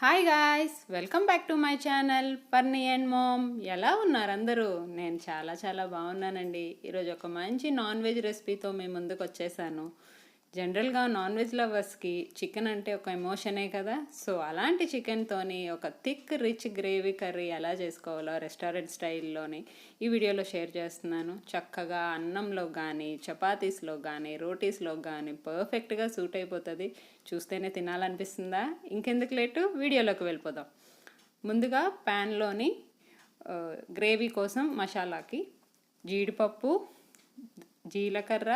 Hi guys welcome back to my channel Parni and mom ఎలా ఉన్నారు అందరూ? నేను చాలా చాలా బాగున్నానండి. ఈరోజు ఒక మంచి నాన్ వెజ్ రెసిపీతో మేము ముందుకు వచ్చేసాను. జనరల్గా నాన్ వెజ్ లవర్స్కి చికెన్ అంటే ఒక ఎమోషనే కదా. సో అలాంటి చికెన్తోని ఒక థిక్ రిచ్ గ్రేవీ కర్రీ ఎలా చేసుకోవాలో రెస్టారెంట్ స్టైల్లోని ఈ వీడియోలో షేర్ చేస్తున్నాను. చక్కగా అన్నంలో కానీ చపాతీస్లో కానీ రోటీస్లో కానీ పర్ఫెక్ట్గా సూట్ అయిపోతుంది. చూస్తేనే తినాలనిపిస్తుందా? ఇంకెందుకు లేటు? వీడియోలోకి వెళ్ళిపోదాం. ముందుగా ప్యాన్లోని గ్రేవీ కోసం మసాలాకి జీడిపప్పు జీలకర్ర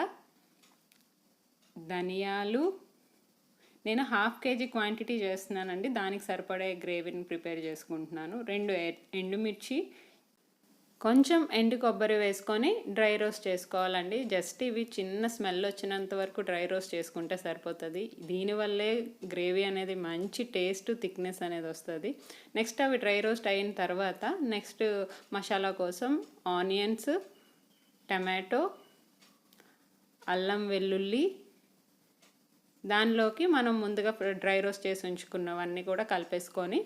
ధనియాలు. నేను హాఫ్ కేజీ క్వాంటిటీ చేస్తున్నానండి. దానికి సరిపడే గ్రేవీని ప్రిపేర్ చేసుకుంటున్నాను. రెండు ఎండుమిర్చి కొంచెం ఎండు కొబ్బరి వేసుకొని డ్రై రోస్ట్ చేసుకోవాలండి. జస్ట్ ఇవి చిన్న స్మెల్ వచ్చినంత వరకు డ్రై రోస్ట్ చేసుకుంటే సరిపోతుంది. దీనివల్లే గ్రేవీ అనేది మంచి టేస్ట్ థిక్నెస్ అనేది వస్తుంది. నెక్స్ట్ అవి డ్రై రోస్ట్ అయిన తర్వాత నెక్స్ట్ మసాలా కోసం ఆనియన్స్ టమాటో అల్లం వెల్లుల్లి దానిలోకి మనం ముందుగా డ్రై రోస్ట్ చేసి ఉంచుకున్నవన్నీ కూడా కలిపేసుకొని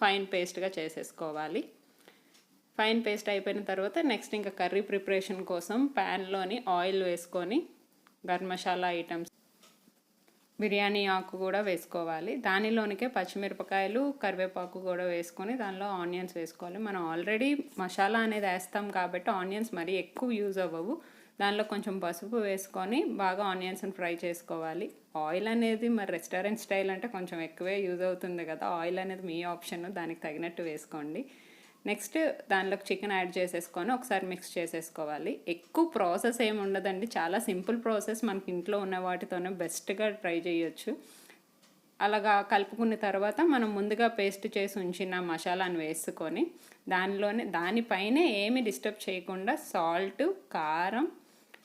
ఫైన్ పేస్ట్గా చేసేసుకోవాలి. ఫైన్ పేస్ట్ అయిపోయిన తర్వాత నెక్స్ట్ ఇంకా కర్రీ ప్రిపరేషన్ కోసం ప్యాన్లోని ఆయిల్ వేసుకొని గరం మసాలా ఐటమ్స్ బిర్యానీ ఆకు కూడా వేసుకోవాలి. దానిలోనికే పచ్చిమిరపకాయలు కరివేపాకు కూడా వేసుకొని దానిలో ఆనియన్స్ వేసుకోవాలి. మనం ఆల్రెడీ మసాలా అనేది వేస్తాం కాబట్టి ఆనియన్స్ మరీ ఎక్కువ యూజ్ అవ్వవు. దానిలో కొంచెం పసుపు వేసుకొని బాగా ఆనియన్స్ని ఫ్రై చేసుకోవాలి. ఆయిల్ అనేది మరి రెస్టారెంట్ స్టైల్ అంటే కొంచెం ఎక్కువే యూజ్ అవుతుంది కదా. ఆయిల్ అనేది మీ ఆప్షన్ దానికి తగినట్టు వేసుకోండి. నెక్స్ట్ దానిలోకి చికెన్ యాడ్ చేసేసుకొని ఒకసారి మిక్స్ చేసేసుకోవాలి. ఎక్కువ ప్రాసెస్ ఏమి ఉండదండి. చాలా సింపుల్ ప్రాసెస్. మనకి ఇంట్లో ఉన్న వాటితోనే బెస్ట్గా ట్రై చేయొచ్చు. అలాగా కలుపుకున్న తర్వాత మనం ముందుగా పేస్ట్ చేసి ఉంచిన మసాలాను వేసుకొని దానిలోనే దానిపైనే ఏమి డిస్టర్బ్ చేయకుండా సాల్ట్ కారం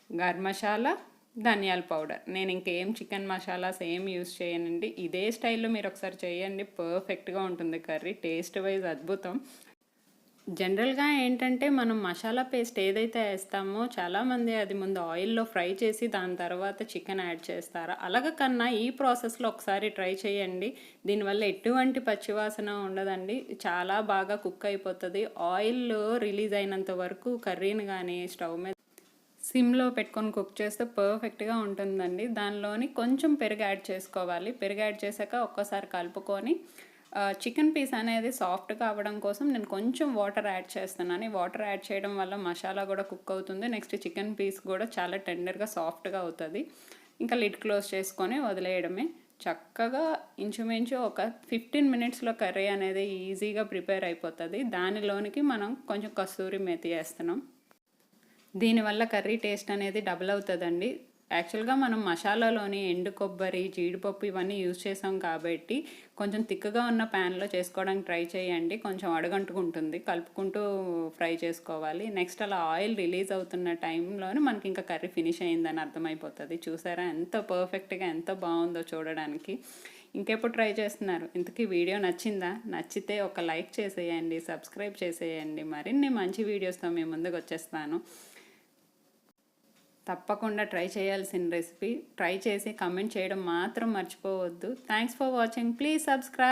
గరం మసాలా ధనియాల పౌడర్. నేను ఇంకేం చికెన్ మసాలాస్ ఏం యూస్ చేయనండి. ఇదే స్టైల్లో మీరు ఒకసారి చేయండి. పర్ఫెక్ట్గా ఉంటుంది కర్రీ. టేస్ట్ వైజ్ అద్భుతం. జనరల్గా ఏంటంటే మనం మసాలా పేస్ట్ ఏదైతే వేస్తామో చాలామంది అది ముందు ఆయిల్లో ఫ్రై చేసి దాని తర్వాత చికెన్ యాడ్ చేస్తారు? అలాగ కన్నా ఈ ప్రాసెస్లో ఒకసారి ట్రై చేయండి. దీనివల్ల ఎటువంటి పచ్చివాసన ఉండదండి. చాలా బాగా కుక్ అయిపోతుంది. ఆయిల్ రిలీజ్ అయినంత వరకు కర్రీని కానీ స్టవ్ మీద సిమ్లో పెట్టుకొని కుక్ చేస్తే పర్ఫెక్ట్గా ఉంటుందండి. దానిలోని కొంచెం పెరుగు యాడ్ చేసుకోవాలి. పెరుగు యాడ్ చేశాక ఒక్కసారి కలుపుకొని చికెన్ పీస్ అనేది సాఫ్ట్గా అవ్వడం కోసం నేను కొంచెం వాటర్ యాడ్ చేస్తున్నాను. వాటర్ యాడ్ చేయడం వల్ల మసాలా కూడా కుక్ అవుతుంది. నెక్స్ట్ చికెన్ పీస్ కూడా చాలా టెండర్గా సాఫ్ట్గా అవుతుంది. ఇంకా లిడ్ క్లోజ్ చేసుకొని వదిలేయడమే. చక్కగా ఇంచుమించు ఒక ఫిఫ్టీన్ మినిట్స్లో కర్రీ అనేది ఈజీగా ప్రిపేర్ అయిపోతుంది. దానిలోనికి మనం కొంచెం కస్తూరి మెతి వేస్తున్నాం. దీనివల్ల కర్రీ టేస్ట్ అనేది డబుల్ అవుతుందండి. యాక్చువల్గా మనం మసాలాలోని ఎండు కొబ్బరి జీడిపప్పు ఇవన్నీ యూజ్ చేసాం కాబట్టి కొంచెం తిక్కగా ఉన్న ప్యాన్లో చేసుకోవడానికి ట్రై చేయండి. కొంచెం అడగంటుకుంటుంది. కలుపుకుంటూ ఫ్రై చేసుకోవాలి. నెక్స్ట్ అలా ఆయిల్ రిలీజ్ అవుతున్న టైంలోనే మనకి ఇంకా కర్రీ ఫినిష్ అయిందని అర్థమైపోతుంది. చూసారా? ఎంత పర్ఫెక్ట్గా ఎంత బాగుందో చూడడానికి. ఇంకెప్పుడు ట్రై చేస్తున్నారు? ఇంతకీ వీడియో నచ్చిందా? నచ్చితే ఒక లైక్ చేసేయండి సబ్స్క్రైబ్ చేసేయండి. మరిన్ని మంచి వీడియోస్తో మేము ముందుకు వచ్చేస్తాను తప్పకుండా ట్రై చేయాల్సిన రెసిపీ. ట్రై చేసి కమెంట్ చేయడం మాత్రం మర్చిపోవద్దు. Thanks for watching please subscribe